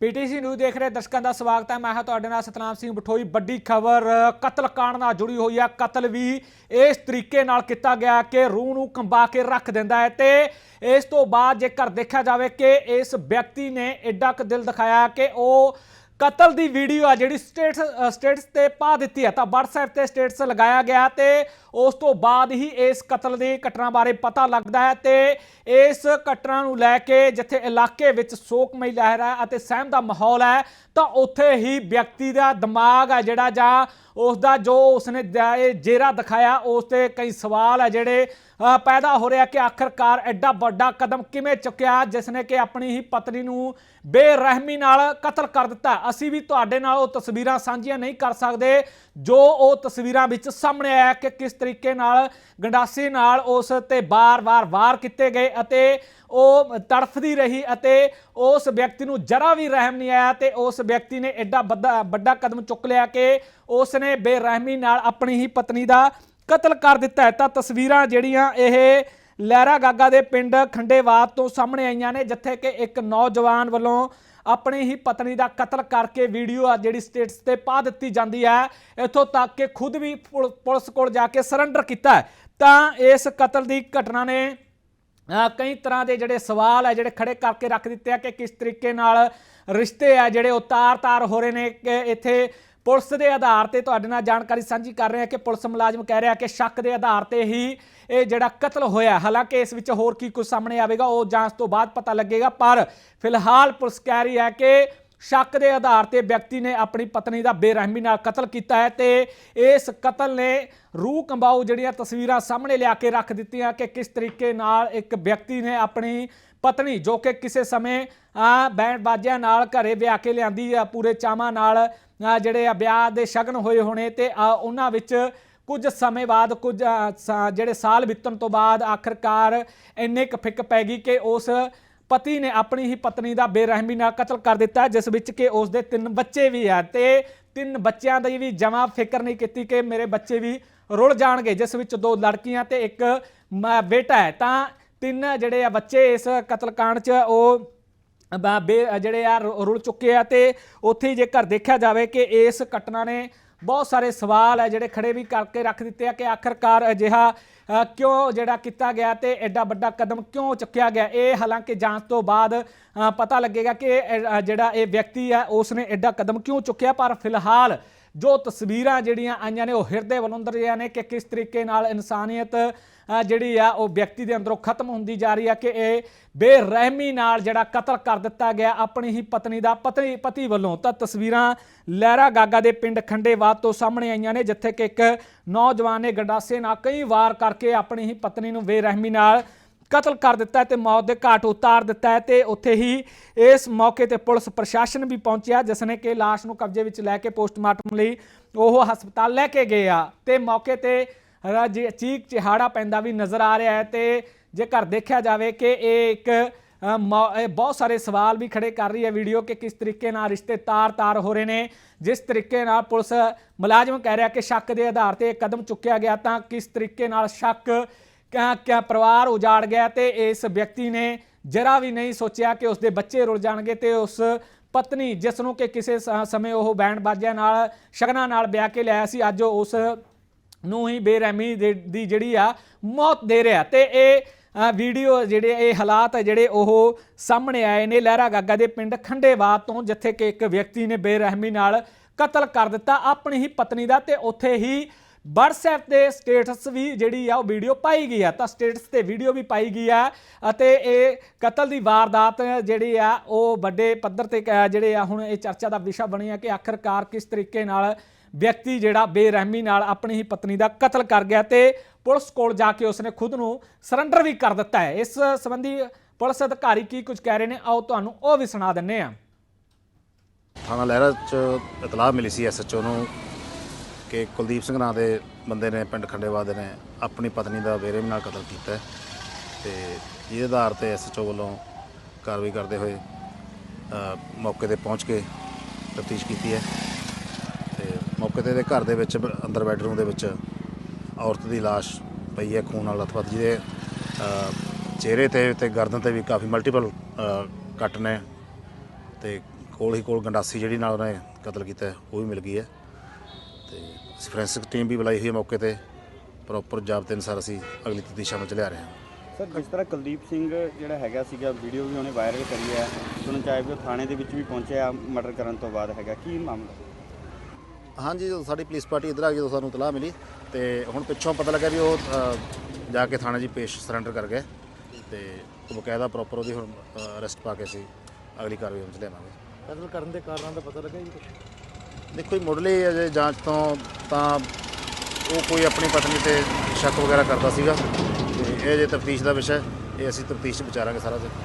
PTC news ਦੇਖ ਰਹੇ ਦਰਸ਼ਕਾਂ ਦਾ ਸਵਾਗਤ ਹੈ। ਮੈਂ ਹਾਂ ਤੁਹਾਡੇ ਨਾਲ ਸਤਨਾਮ ਸਿੰਘ ਬਠੋਈ। ਵੱਡੀ ਖਬਰ ਕਤਲकांड ਨਾਲ ਜੁੜੀ ਹੋਈ ਹੈ ਕਤਲ ਵੀ ਇਸ ਤਰੀਕੇ ਨਾਲ ਕੀਤਾ ਗਿਆ ਕਿ ਰੂਹ ਨੂੰ ਕੰਬਾ ਕੇ ਰੱਖ ਦਿੰਦਾ ਹੈ ਤੇ ਇਸ ਤੋਂ ਬਾਅਦ ਜੇਕਰ ਦੇਖਿਆ ਜਾਵੇ ਕਿ ਇਸ ਵਿਅਕਤੀ ਨੇ ਐਡਾ ਕੁ ਦਿਲ ਦਿਖਾਇਆ ਕਿ ਉਹ ਕਤਲ ਦੀ ਵੀਡੀਓ ਆ ਜਿਹੜੀ ਸਟੇਟਸ ਸਟੇਟਸ ਤੇ ਪਾ ਦਿੱਤੀ ਹੈ। ਤਾਂ WhatsApp ਤੇ ਸਟੇਟਸ ਲਗਾਇਆ ਗਿਆ ਤੇ ਉਸ ਤੋਂ ਬਾਅਦ ਹੀ ਇਸ ਕਤਲ ਦੀ ਘਟਨਾ ਬਾਰੇ ਪਤਾ ਲੱਗਦਾ ਹੈ ਤੇ ਇਸ ਘਟਨਾ ਨੂੰ ਲੈ ਕੇ ਜਿੱਥੇ ਇਲਾਕੇ ਵਿੱਚ ਸੋਕਮਈ ਲਹਿਰ ਹੈ ਅਤੇ ਸਹਿਮ ਦਾ ਮਾਹੌਲ ਹੈ, ਤਾਂ ਉੱਥੇ ਹੀ ਵਿਅਕਤੀ ਦਾ ਦਿਮਾਗ ਹੈ ਜਿਹੜਾ ਜਾਂ ਉਸ ਦਾ ਜੋ ਉਸਨੇ ਜੇਰਾ ਦਿਖਾਇਆ, ਉਸ ਤੇ ਕਈ ਸਵਾਲ ਹੈ ਜਿਹੜੇ ਪੈਦਾ ਹੋ ਰਿਹਾ ਕਿ ਆਖਰਕਾਰ ਐਡਾ ਵੱਡਾ ਕਦਮ ਕਿਵੇਂ ਚੁੱਕਿਆ ਜਿਸ ਨੇ ਕਿ ਆਪਣੀ ਹੀ ਪਤਨੀ ਨੂੰ ਬੇਰਹਿਮੀ ਨਾਲ ਕਤਲ ਕਰ ਦਿੱਤਾ। ਅਸੀਂ ਵੀ ਤੁਹਾਡੇ ਨਾਲ ਉਹ ਤਸਵੀਰਾਂ ਸਾਂਝੀਆਂ ਨਹੀਂ ਕਰ ਸਕਦੇ, ਜੋ ਉਹ ਤਸਵੀਰਾਂ ਵਿੱਚ ਸਾਹਮਣੇ ਆਇਆ ਕਿ ਕਿਸ ਤਰੀਕੇ ਨਾਲ ਗੰਡਾਸੀ ਨਾਲ ਉਸ ਤੇ ਬਾਰ-ਬਾਰ ਵਾਰ ਕੀਤੇ ਗਏ ਅਤੇ ਉਹ ਤੜਫਦੀ ਰਹੀ ਅਤੇ ਉਸ ਵਿਅਕਤੀ ਨੂੰ ਜਰਾ ਵੀ ਰਹਿਮ ਨਹੀਂ ਆਇਆ ਤੇ ਉਸ ਵਿਅਕਤੀ ਨੇ ਐਡਾ ਵੱਡਾ ਵੱਡਾ ਕਦਮ ਚੁੱਕ ਲਿਆ ਕਿ ਉਸ ਨੇ ਬੇਰਹਿਮੀ ਨਾਲ ਆਪਣੀ ਹੀ ਪਤਨੀ ਦਾ ਕਤਲ ਕਰ ਦਿੱਤਾ ਹੈ ਤਾਂ ਤਸਵੀਰਾਂ ਜਿਹੜੀਆਂ ਇਹ ਲਹਿਰਾ ਗਾਗਾ ਦੇ ਪਿੰਡ ਖੰਡੇਵਾਦ ਤੋਂ ਸਾਹਮਣੇ ਆਈਆਂ ਨੇ ਜਿੱਥੇ ਕਿ ਇੱਕ ਨੌਜਵਾਨ ਵੱਲੋਂ ਆਪਣੀ ਹੀ ਪਤਨੀ ਦਾ ਕਤਲ ਕਰਕੇ ਵੀਡੀਓ ਆ ਜਿਹੜੀ ਸਟੇਟਸ ਤੇ ਪਾ ਦਿੱਤੀ ਜਾਂਦੀ ਹੈ ਇੱਥੋਂ ਤੱਕ ਕਿ ਖੁਦ ਵੀ ਪੁਲ- ਪੁਲਿਸ ਕੋਲ ਜਾ ਕੇ ਸਰੈਂਡਰ ਕੀਤਾ ਹੈ। ਤਾਂ ਇਸ ਕਤਲ ਦੀ ਘਟਨਾ ਨੇ ਅ, ਕਈ ਤਰ੍ਹਾਂ ਦੇ ਜਿਹੜੇ ਸਵਾਲ ਹੈ ਜਿਹੜੇ ਖੜੇ ਕਰਕੇ ਰੱਖ ਦਿੱਤੇ ਆ ਕਿ ਕਿਸ ਤਰੀਕੇ ਨਾਲ ਰਿਸ਼ਤੇ ਆ ਜਿਹੜੇ ਉਹ ਤਾਰ-ਤਾਰ ਹੋ ਰਹੇ ਨੇ ਕਿ ਇੱਥੇ ਪੁਲਿਸ ਦੇ ਆਧਾਰ ਤੇ ਤੁਹਾਡੇ ਨਾਲ ਜਾਣਕਾਰੀ ਸਾਂਝੀ ਕਰ ਰਹੇ ਹਾਂ ਕਿ ਪੁਲਿਸ ਮੁਲਾਜ਼ਮ ਕਹਿ ਰਿਹਾ ਕਿ ਸ਼ੱਕ ਦੇ ਆਧਾਰ ਤੇ ਹੀ ਇਹ ਜਿਹੜਾ ਕਤਲ ਹੋਇਆ ਹਾਲਾਂਕਿ ਇਸ ਵਿੱਚ ਹੋਰ ਕੀ ਕੁਝ ਸਾਹਮਣੇ ਆਵੇਗਾ, ਉਹ ਜਾਂਚ ਤੋਂ ਬਾਅਦ ਪਤਾ ਲੱਗੇਗਾ, ਪਰ ਫਿਲਹਾਲ ਪੁਲਿਸ ਕਹਿ ਰਹੀ ਹੈ ਕਿ ਸ਼ੱਕ ਦੇ ਆਧਾਰ ਤੇ ਵਿਅਕਤੀ ਨੇ ਆਪਣੀ ਪਤਨੀ ਦਾ ਬੇਰਹਿਮੀ ਨਾਲ ਕਤਲ ਕੀਤਾ ਹੈ ਤੇ ਇਸ ਕਤਲ ਨੇ ਰੂਹ ਕੰਬਾਊ ਜਿਹੜੀਆਂ ਤਸਵੀਰਾਂ ਸਾਹਮਣੇ ਲਿਆ ਕੇ ਰੱਖ ਦਿੱਤੀਆਂ ਕਿ ਕਿਸ ਤਰੀਕੇ ਨਾਲ ਇੱਕ ਵਿਅਕਤੀ ਨੇ ਆਪਣੀ ਪਤਨੀ ਜੋ ਕਿ ਕਿਸੇ ਸਮੇਂ ਆ ਬੈਂਡ ਬਾਜਿਆਂ ਨਾਲ ਘਰੇ ਵਿਆਹ ਕੇ ਲਿਆਂਦੀ ਆ ਪੂਰੇ ਚਾਵਾਂ ਨਾਲ ਜਿਹੜੇ ਆ ਵਿਆਹ ਦੇ ਸ਼ਗਨ ਹੋਏ ਹੋਣੇ ਤੇ ਉਹਨਾਂ ਵਿੱਚ ਕੁਝ ਸਮੇਂ ਬਾਅਦ ਕੁਝ ਆ, ਜਿਹੜੇ ਸਾਲ ਬੀਤਣ ਤੋਂ ਬਾਅਦ ਆਖਰਕਾਰ ਇੰਨੇ ਕੁ ਫਿੱਕ ਪੈ ਗਈ ਕਿ ਉਸ ਪਤੀ ਨੇ ਆਪਣੀ ਹੀ ਪਤਨੀ ਦਾ ਬੇਰਹਿਮੀ ਨਾਲ ਕਤਲ ਕਰ ਦਿੱਤਾ ਜਿਸ ਵਿੱਚ ਕਿ ਉਸ ਦੇ ਤਿੰਨ ਬੱਚੇ ਵੀ ਆ ਤੇ ਤਿੰਨ ਬੱਚਿਆਂ ਦੀ ਵੀ ਜਮਾ ਫਿਕਰ ਨਹੀਂ ਕੀਤੀ ਕਿ ਮੇਰੇ ਬੱਚੇ ਵੀ ਰੁੱਲ ਜਾਣਗੇ ਜਿਸ ਵਿੱਚ ਦੋ ਲੜਕੀਆਂ ਤੇ ਇੱਕ ਮ- ਬੇਟਾ ਹੈ। ਤਾਂ ਤਿੰਨ ਜਿਹੜੇ ਆ ਬੱਚੇ ਇਸ ਕਤਲकांड 'ਚ, ਉਹ ਬਾ- ਬੇ ਜਿਹੜੇ ਆ ਰੁ- ਰੁਲ ਚੁੱਕੇ ਆ ਤੇ ਉੱਥੇ ਜੇਕਰ ਦੇਖਿਆ ਜਾਵੇ ਕਿ ਇਸ ਘਟਨਾ ਨੇ ਬਹੁਤ ਸਾਰੇ ਸਵਾਲ ਹੈ ਜਿਹੜੇ ਖੜੇ ਵੀ ਕਰਕੇ ਰੱਖ ਦਿੱਤੇ ਆ ਕਿ ਆਖਰਕਾਰ ਅਜਿਹਾ ਕਿਉਂ ਜਿਹੜਾ ਕੀਤਾ ਗਿਆ ਤੇ ਐਡਾ ਵੱਡਾ ਕਦਮ ਕਿਉਂ ਚੁੱਕਿਆ ਗਿਆ? ਇਹ ਹਾਲਾਂਕਿ ਜਾਂਚ ਤੋਂ ਬਾਅਦ ਪਤਾ ਲੱਗੇਗਾ ਕਿ ਜਿਹੜਾ ਇਹ ਵਿਅਕਤੀ ਹੈ ਉਸ ਨੇ ਐਡਾ ਕਦਮ ਕਿਉਂ ਚੁੱਕਿਆ? ਪਰ ਫਿਲਹਾਲ ਜੋ ਤਸਵੀਰਾਂ ਜਿਹੜੀਆਂ ਆਈਆਂ ਨੇ ਉਹ ਹਿਰਦੇ ਵਲੰਦਰੀਆਂ ਨੇ ਕਿ ਕਿਸ ਤਰੀਕੇ ਨਾਲ ਇਨਸਾਨੀਅਤ ਜਿਹੜੀ ਆ, ਉਹ ਵਿਅਕਤੀ ਦੇ ਅੰਦਰੋਂ ਖਤਮ ਹੁੰਦੀ ਜਾ ਰਹੀ ਆ ਕਿ ਇਹ ਬੇਰਹਿਮੀ ਨਾਲ ਜਿਹੜਾ ਕਤਲ ਕਰ ਦਿੱਤਾ ਗਿਆ ਆਪਣੀ ਹੀ ਪਤਨੀ ਦਾ ਪਤਨੀ, ਪਤੀ ਵੱਲੋਂ। ਤਾਂ ਤਸਵੀਰਾਂ ਲਹਿਰਾ ਗਾਗਾ ਦੇ ਪਿੰਡ ਖੰਡੇਵਾਦ ਤੋਂ ਸਾਹਮਣੇ ਆਈਆਂ ਨੇ, ਜਿੱਥੇ ਕਿ ਇੱਕ ਨੌਜਵਾਨ ਨੇ ਗੰਡਾਸੇ ਨਾਲ ਕਈ ਵਾਰ ਕਰਕੇ ਆਪਣੀ ਹੀ ਪਤਨੀ ਨੂੰ ਬੇਰਹਿਮੀ ਨਾਲ ਕਤਲ ਕਰ ਦਿੱਤਾ ਹੈ ਤੇ ਮੌਤ ਦੇ ਘਾਟ ਉਤਾਰ ਦਿੱਤਾ ਹੈ ਤੇ ਉੱਥੇ ਹੀ ਇਸ ਮੌਕੇ ਤੇ ਪੁਲਿਸ ਪ੍ਰਸ਼ਾਸਨ ਵੀ ਪਹੁੰਚਿਆ, ਜਿਸ ਨੇ ਕਿ ਲਾਸ਼ ਨੂੰ ਕਬਜ਼ੇ ਵਿੱਚ ਲੈ ਕੇ ਪੋਸਟਮਾਰਟਮ ਲਈ ਉਹ ਹਸਪਤਾਲ ਲੈ ਕੇ ਗਏ ਆ। ਤੇ ਮੌਕੇ ਤੇ ਰਾਜ- ਚੀਕ ਚਿਹਾੜਾ ਪੈਂਦਾ ਵੀ ਨਜ਼ਰ ਆ ਰਿਹਾ ਹੈ ਤੇ ਜੇਕਰ ਦੇਖਿਆ ਜਾਵੇ ਕਿ ਇਹ ਇੱਕ ਮੌ- ਬਹੁਤ ਸਾਰੇ ਸਵਾਲ ਵੀ ਖੜੇ ਕਰ ਰਹੀ ਹੈ ਵੀਡੀਓ ਕਿ ਕਿਸ ਤਰੀਕੇ ਨਾਲ ਰਿਸ਼ਤੇ ਤਾਰ-ਤਾਰ ਹੋ ਰਹੇ ਨੇ। ਜਿਸ ਤਰੀਕੇ ਨਾਲ ਪੁਲਿਸ ਮੁਲਾਜ਼ਮ ਕਹਿ ਰਿਹਾ ਕਿ ਸ਼ੱਕ ਦੇ ਆਧਾਰ ਤੇ ਇਹ ਕਦਮ ਚੁੱਕਿਆ ਗਿਆ ਤਾਂ ਕਿਸ ਤਰੀਕੇ ਨਾਲ ਸ਼ੱਕ ਕਿਆ ਕਿਆ ਪਰਿਵਾਰ ਉਜਾੜ ਗਿਆ ਤੇ ਇਸ ਵਿਅਕਤੀ ਨੇ ਜਰਾ ਵੀ ਨਹੀਂ ਸੋਚਿਆ ਕਿ ਉਸਦੇ ਬੱਚੇ ਰੁਲ ਜਾਣਗੇ ਤੇ ਉਸ ਪਤਨੀ, ਜਿਸ ਨੂੰ ਕਿ ਕਿਸੇ ਸ- ਸਮੇਂ ਉਹ ਬੈਂਡ ਬਾਜਿਆਂ ਨਾਲ, ਸ਼ਗਨਾਂ ਨਾਲ ਵਿਆਹ ਕੇ ਲਿਆਇਆ ਸੀ, ਅੱਜ ਉਸ ਨੂੰ ਹੀ ਬੇਰਹਿਮੀ ਦੇ- ਦੀ ਜਿਹੜੀ ਆ ਮੌਤ ਦੇ ਰਿਹਾ। ਤੇ ਇਹ ਵੀਡੀਓ ਜਿਹੜੇ ਇਹ ਹਾਲਾਤ ਹੈ ਜਿਹੜੇ ਉਹ ਸਾਹਮਣੇ ਆਏ ਨੇ ਲਹਿਰਾ ਗਾਗਾ ਦੇ ਪਿੰਡ ਖੰਡੇਵਾਦ ਤੋਂ, ਜਿੱਥੇ ਕਿ ਇੱਕ ਵਿਅਕਤੀ ਨੇ ਬੇਰਹਿਮੀ ਨਾਲ ਕਤਲ ਕਰ ਦਿੱਤਾ, ਆਪਣੀ ਹੀ ਪਤਨੀ ਦਾ ਤੇ ਉੱਥੇ ਹੀ WhatsApp ਤੇ ਸਟੇਟਸ ਵੀ ਜਿਹੜੀ ਆ ਉਹ ਵੀਡੀਓ ਪਾਈ ਗਈ ਹੈ ਤਾਂ ਸਟੇਟਸ ਤੇ ਵੀਡੀਓ ਵੀ ਪਾਈ ਗਈ ਹੈ ਅਤੇ ਇਹ ਕਤਲ ਦੀ ਵਾਰਦਾਤ ਜਿਹੜੀ ਆ ਉਹ ਵੱਡੇ ਪੱਧਰ ਤੇ ਕ- ਜਿਹੜੇ ਆ ਹੁਣ ਇਹ ਚਰਚਾ ਦਾ ਵਿਸ਼ਾ ਬਣੀ ਆ ਕਿ ਆਖਰਕਾਰ ਕਿਸ ਤਰੀਕੇ ਨਾਲ ਵਿਅਕਤੀ ਜਿਹੜਾ ਬੇਰਹਿਮੀ ਨਾਲ ਆਪਣੀ ਹੀ ਪਤਨੀ ਦਾ ਕਤਲ ਕਰ ਗਿਆ ਤੇ ਪੁਲਿਸ ਕੋਲ ਜਾ ਕੇ ਉਸਨੇ ਖੁਦ ਨੂੰ ਸਰੈਂਡਰ ਵੀ ਕਰ ਦਿੱਤਾ ਹੈ। ਇਸ ਸੰਬੰਧੀ ਪੁਲਿਸ ਅਧਿਕਾਰੀ ਕੀ ਕੁਝ ਕਹਿ ਰਹੇ ਨੇ, ਆਓ ਤੁਹਾਨੂੰ ਉਹ ਵੀ ਸੁਣਾ ਦਿੰਨੇ ਆ। ਥਾਣਾ ਲਹਿਰਾ ਚ ਇਤਲਾਹ ਮਿਲੀ ਸੀ ਐਸਐਚਓ ਨੂੰ ਕਿ ਕੁਲਦੀਪ ਸਿੰਘ ਨਾਂ ਦੇ ਬੰਦੇ ਨੇ ਪਿੰਡ ਖੰਡੇਵਾਦ ਦੇ ਨੇ ਆਪਣੀ ਪਤਨੀ ਦਾ ਬੇਰਹਿਮੀ ਨਾਲ ਕਤਲ ਕੀਤਾ ਹੈ ਤੇ ਜਿਹਦੇ ਆਧਾਰ ਤੇ ਐਸਐਚਓ ਵੱਲੋਂ ਕਾਰਵਾਈ ਕਰਦੇ ਹੋਏ ਅ, ਮੌਕੇ ਤੇ ਪਹੁੰਚ ਕੇ ਤਫਤੀਸ਼ ਕੀਤੀ ਹੈ ਤੇ ਮੌਕੇ ਤੇ ਇਹਦੇ ਘਰ ਦੇ ਵਿੱਚ ਬ- ਅੰਦਰ ਬੈਡਰੂਮ ਦੇ ਵਿੱਚ ਔਰਤ ਦੀ ਲਾਸ਼ ਪਈ ਹੈ ਖੂਨ ਨਾਲ ਲਥਪਥ ਜਿਹਦੇ ਅ, ਚਿਹਰੇ ਤੇ ਤੇ ਗਰਦਨ ਤੇ ਵੀ ਕਾਫੀ ਮਲਟੀਪਲ ਕੱਟ ਨੇ ਤੇ ਕੋਲ ਹੀ ਕੋਲ ਗੰਡਾਸੀ ਜਿਹੜੀ ਨਾਲ ਉਹਨੇ ਕਤਲ ਕੀਤਾ ਹੈ, ਉਹ ਵੀ ਮਿਲ ਗਈ ਹੈ। ਤੇ ਫੋਰੈਂਸਿਕ ਟੀਮ ਵੀ ਬੁਲਾਈ ਹੋਈ ਹੈ ਮੌਕੇ ਤੇ ਪ੍ਰੋਪਰ ਜਾਬਤੇ ਅਨੁਸਾਰ ਅਸੀਂ ਅਗਲੀ ਤਫਤੀਸ਼ ਅਮਲ ਚ ਲਿਆ ਰਹੇ ਹਾਂ। ਸਰ ਜਿਸ ਤਰ੍ਹਾਂ ਕੁਲਦੀਪ ਸਿੰਘ ਜਿਹੜਾ ਹੈਗਾ ਸੀਗਾ ਵੀਡੀਓ ਵੀ ਉਹਨੇ ਵਾਇਰਲ ਕਰੀ ਹੈ ਸੁਣਨ ਚ ਆਇਆ ਵੀ ਉਹ ਥਾਣੇ ਦੇ ਵਿੱਚ ਵੀ ਪਹੁੰਚਿਆ ਮਰਡਰ ਕਰਨ ਤੋਂ ਬਾਅਦ ਹੈਗਾ ਕੀ ਮਾਮਲਾ? ਹਾਂਜੀ ਜਦੋਂ ਸਾਡੀ ਪੁਲਿਸ ਪਾਰਟੀ ਇੱਧਰ ਆ ਗਈ ਜਦੋਂ ਸਾਨੂੰ ਇਤਲਾਹ ਮਿਲੀ ਤੇ ਹੁਣ ਪਿੱਛੋਂ ਪਤਾ ਲੱਗਾ ਵੀ ਉਹ ਅ, ਜਾ ਕੇ ਥਾਣੇ 'ਚ ਪੇਸ਼ ਸਰੈਂਡਰ ਕਰ ਗਏ ਤੇ ਉਹ ਬਕਾਇਦਾ ਪ੍ਰੋਪਰ ਉਹਦੀ ਹੁਣ ਅਰੈਸਟ ਪਾ ਕੇ ਅਸੀਂ ਅਗਲੀ ਕਾਰਵਾਈ ਵਿੱਚ ਲਿਆਵਾਂਗੇ। ਕਤਲ ਕਰਨ ਦੇ ਕਾਰਨਾਂ ਦਾ ਪਤਾ ਲੱਗਾ ਜੀ ਕੁਛ? ਦੇਖੋ ਜੀ ਮੁੱਢਲੀ ਅਜੇ ਜਾਂਚ ਤੋਂ ਤਾਂ ਉਹ ਕੋਈ ਆਪਣੀ ਪਤਨੀ ਤੇ ਸ਼ੱਕ ਵਗੈਰਾ ਕਰਦਾ ਸੀਗਾ। ਤੇ ਇਹ ਜੇ ਤਫਤੀਸ਼ ਦਾ ਵਿਸ਼ਾ ਹੈ, ਇਹ ਅਸੀਂ ਤਫਤੀਸ਼ 'ਚ ਵਿਚਾਰਾਂਗੇ ਸਾਰਾ ਜੀ